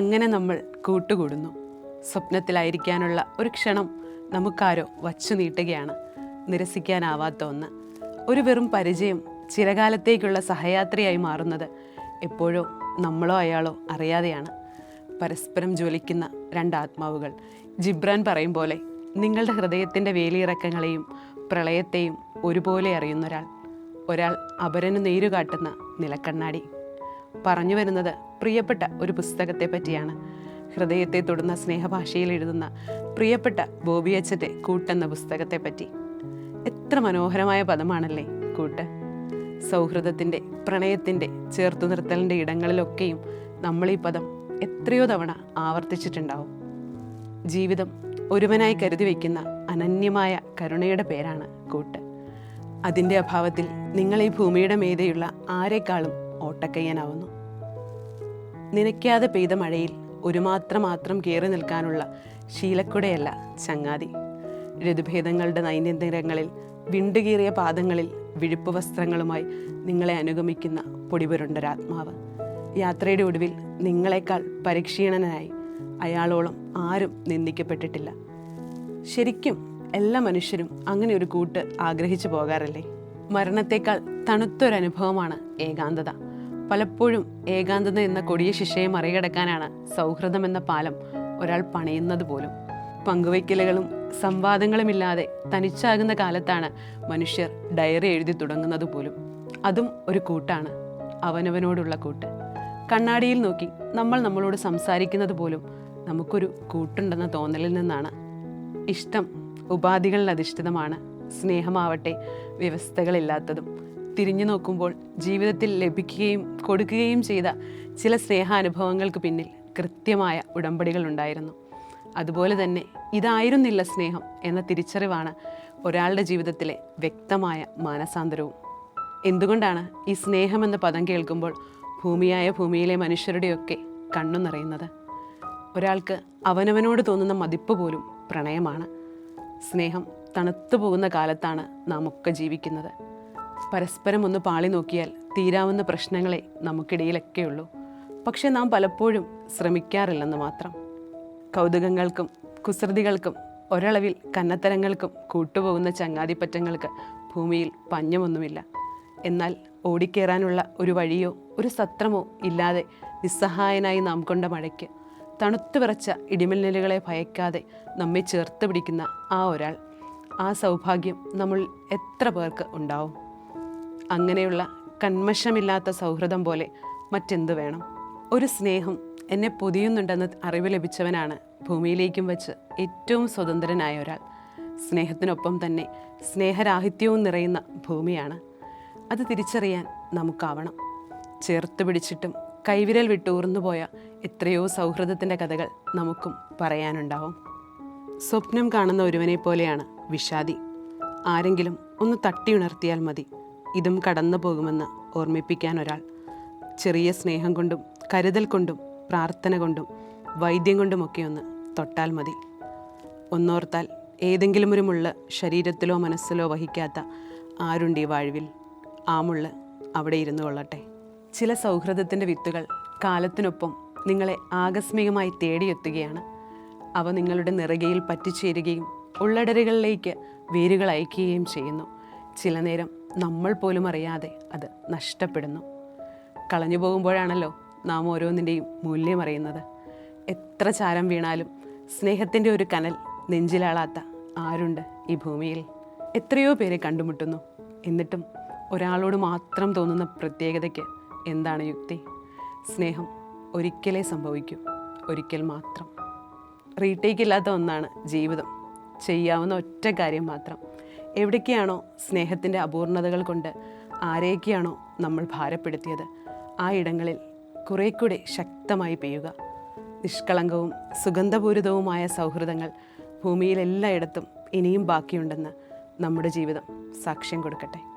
അങ്ങനെ നമ്മൾ കൂട്ടുകൂടുന്നു. സ്വപ്നത്തിലായിരിക്കാനുള്ള ഒരു ക്ഷണം നമുക്കാരോ വച്ചു നീട്ടുകയാണ്. നിരസിക്കാനാവാത്ത ഒന്ന്. ഒരു വെറും പരിചയം ചിരകാലത്തേക്കുള്ള സഹയാത്രിയായി മാറുന്നത് എപ്പോഴോ നമ്മളോ അയാളോ അറിയാതെയാണ്. പരസ്പരം ജ്വലിക്കുന്ന രണ്ടാത്മാവുകൾ. ജിബ്രാൻ പറയും പോലെ നിങ്ങളുടെ ഹൃദയത്തിന്റെ വേലിയിറക്കങ്ങളെയും പ്രളയത്തെയും ഒരുപോലെ അറിയുന്നൊരാൾ. ഒരാൾ അപരന് നേരുകാട്ടുന്ന നിലക്കണ്ണാടി. പറഞ്ഞു വരുന്നത് പ്രിയപ്പെട്ട ഒരു പുസ്തകത്തെ പറ്റിയാണ് ഹൃദയത്തെ തൊടുന്ന സ്നേഹഭാഷയിൽ എഴുതുന്ന പ്രിയപ്പെട്ട ബോബി അച്ഛന്റെ കൂട്ടെന്ന പുസ്തകത്തെ പറ്റി എത്ര മനോഹരമായ പദമാണല്ലേ കൂട്ട്. സൗഹൃദത്തിന്റെ പ്രണയത്തിന്റെ ചേർത്തു നിർത്തലിന്റെ ഇടങ്ങളിലൊക്കെയും നമ്മൾ ഈ പദം എത്രയോ തവണ ആവർത്തിച്ചിട്ടുണ്ടാവും. ജീവിതം ഒരുവനായി കരുതി വയ്ക്കുന്ന അനന്യമായ കരുണയുടെ പേരാണ് കൂട്ട്. അതിന്റെ അഭാവത്തിൽ നിങ്ങൾ ഈ ഭൂമിയുടെ മീതെയുള്ള ആരെക്കാളും ഓട്ടക്കയ്യനാവുന്നു. നനയ്ക്കാതെ പെയ്ത മഴയിൽ ഒരു മാത്രം മാത്രം കയറി നിൽക്കാനുള്ള ശീലക്കുടയല്ല ചങ്ങാതി. ഋതുഭേദങ്ങളുടെ നൈനന്ദിരങ്ങളിൽ വിണ്ടുകീറിയ പാദങ്ങളിൽ വിഴുപ്പ് വസ്ത്രങ്ങളുമായി നിങ്ങളെ അനുഗമിക്കുന്ന പൊടിപുരുണ്ടൊരാത്മാവ്. യാത്രയുടെ ഒടുവിൽ നിങ്ങളെക്കാൾ പരിക്ഷീണനായി അയാളോളം ആരും നിന്ദിക്കപ്പെട്ടിട്ടില്ല. ശരിക്കും എല്ലാ മനുഷ്യരും അങ്ങനെ ഒരു കൂട്ട് ആഗ്രഹിച്ചു പോകാറല്ലേ? മരണത്തേക്കാൾ തണുത്തൊരനുഭവമാണ് ഏകാന്തത. പലപ്പോഴും ഏകാന്തത എന്ന കൊടിയ ശിക്ഷയെ മറികടക്കാനാണ് സൗഹൃദം എന്ന പാലം ഒരാൾ പണിയുന്നത് പോലും. പങ്കുവയ്ക്കലുകളും സംവാദങ്ങളുമില്ലാതെ തനിച്ചാകുന്ന കാലത്താണ് മനുഷ്യർ ഡയറി എഴുതി തുടങ്ങുന്നത് പോലും. അതും ഒരു കൂട്ടാണ് അവനവനോടുള്ള കൂട്ട്. കണ്ണാടിയിൽ നോക്കി നമ്മൾ നമ്മളോട് സംസാരിക്കുന്നത് പോലും നമുക്കൊരു കൂട്ടുണ്ടെന്ന തോന്നലിൽ നിന്നാണ്. ഇഷ്ടം ഉപാധികളിൽ അധിഷ്ഠിതമാണ് സ്നേഹമാവട്ടെ വ്യവസ്ഥകളില്ലാത്തതും. തിരിഞ്ഞു നോക്കുമ്പോൾ ജീവിതത്തിൽ ലഭിക്കുകയും കൊടുക്കുകയും ചെയ്ത ചില സ്നേഹാനുഭവങ്ങൾക്ക് പിന്നിൽ കൃത്യമായ ഉടമ്പടികൾ ഉണ്ടായിരുന്നു. അതുപോലെ തന്നെ ഇതായിരുന്നില്ല സ്നേഹം എന്ന തിരിച്ചറിവാണ് ഒരാളുടെ ജീവിതത്തിലെ വ്യക്തമായ മാനസാന്തരവും. എന്തുകൊണ്ടാണ് ഈ സ്നേഹം എന്ന പദം കേൾക്കുമ്പോൾ ഭൂമിയായ ഭൂമിയിലെ മനുഷ്യരുടെയൊക്കെ കണ്ണു നിറയുന്നത്? ഒരാൾക്ക് അവനവനോട് തോന്നുന്ന മതിപ്പ് പോലും പ്രണയമാണ്. സ്നേഹം തണുത്തു പോകുന്ന കാലത്താണ് നാം ഒക്കെ ജീവിക്കുന്നത്. പരസ്പരം ഒന്ന് പാളി നോക്കിയാൽ തീരാവുന്ന പ്രശ്നങ്ങളെ നമുക്കിടയിലൊക്കെയുള്ളൂ. പക്ഷെ നാം പലപ്പോഴും ശ്രമിക്കാറില്ലെന്ന് മാത്രം. കൗതുകങ്ങൾക്കും കുസൃതികൾക്കും ഒരളവിൽ കന്നത്തരങ്ങൾക്കും കൂട്ടുപോകുന്ന ചങ്ങാതിപ്പറ്റങ്ങൾക്ക് ഭൂമിയിൽ പഞ്ഞമൊന്നുമില്ല. എന്നാൽ ഓടിക്കേറാനുള്ള ഒരു വഴിയോ ഒരു സത്രമോ ഇല്ലാതെ നിസ്സഹായനായി നാം കൊണ്ട മഴയ്ക്ക് തണുത്തു വിറച്ച ഇടിമിന്നലുകളെ ഭയക്കാതെ നമ്മെ ചേർത്ത് പിടിക്കുന്ന ആ ഒരാൾ ആ സൗഭാഗ്യം നമ്മൾ എത്ര പേർക്ക് ഉണ്ടാവും? അങ്ങനെയുള്ള കന്മഷമില്ലാത്ത സൗഹൃദം പോലെ മറ്റെന്തു വേണം? ഒരു സ്നേഹം എന്നെ പൊതിയുന്നുണ്ടെന്ന് അറിവ് ലഭിച്ചവനാണ് ഭൂമിയിലേക്കും വച്ച് ഏറ്റവും സ്വതന്ത്രനായ ഒരാൾ. സ്നേഹത്തിനൊപ്പം തന്നെ സ്നേഹരാഹിത്യവും നിറയുന്ന ഭൂമിയാണ്. അത് തിരിച്ചറിയാൻ നമുക്കാവണം. ചേർത്ത് പിടിച്ചിട്ടും കൈവിരൽ വിട്ടൂർന്നു പോയ എത്രയോ സൗഹൃദത്തിന്റെ കഥകൾ നമുക്കും പറയാനുണ്ടാവും. സ്വപ്നം കാണുന്ന ഒരുവനെ പോലെയാണ് വിഷാദി. ആരെങ്കിലും ഒന്ന് തട്ടിയുണർത്തിയാൽ മതി. ഇതും കടന്നു പോകുമെന്ന് ഓർമ്മിപ്പിക്കാൻ ഒരാൾ. ചെറിയ സ്നേഹം കൊണ്ടും കരുതൽ കൊണ്ടും പ്രാർത്ഥന കൊണ്ടും വൈദ്യം കൊണ്ടുമൊക്കെ ഒന്ന് തൊട്ടാൽ മതി. ഒന്നോർത്താൽ ഏതെങ്കിലും ഒരു മുള്ള ശരീരത്തിലോ മനസ്സിലോ വഹിക്കാത്ത ആരുണ്ട് ഈ വാഴ്വിൽ ആ മുള്ള് അവിടെ ഇരുന്നു കൊള്ളട്ടെ. ചില സൗഹൃദത്തിന്റെ വിത്തുകൾ കാലത്തിനൊപ്പം നിങ്ങളെ ആകസ്മികമായി തേടിയെത്തുകയാണ്. അവ നിങ്ങളുടെ നിറകയിൽ പറ്റിച്ചേരുകയും ഉള്ളടരുകളിലേക്ക് വേരുകൾ അയക്കുകയും ചെയ്യുന്നു. ചില നേരം നമ്മൾ പോലും അറിയാതെ അത് നഷ്ടപ്പെടുന്നു. കളഞ്ഞു പോകുമ്പോഴാണല്ലോ നാം ഓരോന്നിന്റെയും മൂല്യം അറിയുന്നത്. എത്ര ചാരം വീണാലും സ്നേഹത്തിന്റെ ഒരു കനൽ നെഞ്ചിലാളാത്ത ആരുണ്ട് ഈ ഭൂമിയിൽ? എത്രയോ പേരെ കണ്ടുമുട്ടുന്നു. എന്നിട്ടും ഒരാളോട് മാത്രം തോന്നുന്ന പ്രത്യേകതയ്ക്ക് എന്താണ് യുക്തി? സ്നേഹം ഒരിക്കലേ സംഭവിക്കൂ. ഒരിക്കൽ മാത്രം. റീടേക്ക് ഇല്ലാത്ത ഒന്നാണ് ജീവിതം. ചെയ്യാവുന്ന ഒറ്റ കാര്യം മാത്രം. എവിടേക്കാണോ സ്നേഹത്തിന്റെ അപൂർണതകൾ കൊണ്ട് ആരെയൊക്കെയാണോ നമ്മൾ ഭാരപ്പെടുത്തിയത്? ആ ഇടങ്ങളിൽ കുറേ കൂടെ ശക്തമായി പെയ്യുക. നിഷ്കളങ്കവും സുഗന്ധപൂരിതവുമായ സൗഹൃദങ്ങൾ ഭൂമിയിലെല്ലായിടത്തും ഇനിയും ബാക്കിയുണ്ടെന്ന് നമ്മുടെ ജീവിതം സാക്ഷ്യം കൊടുക്കട്ടെ.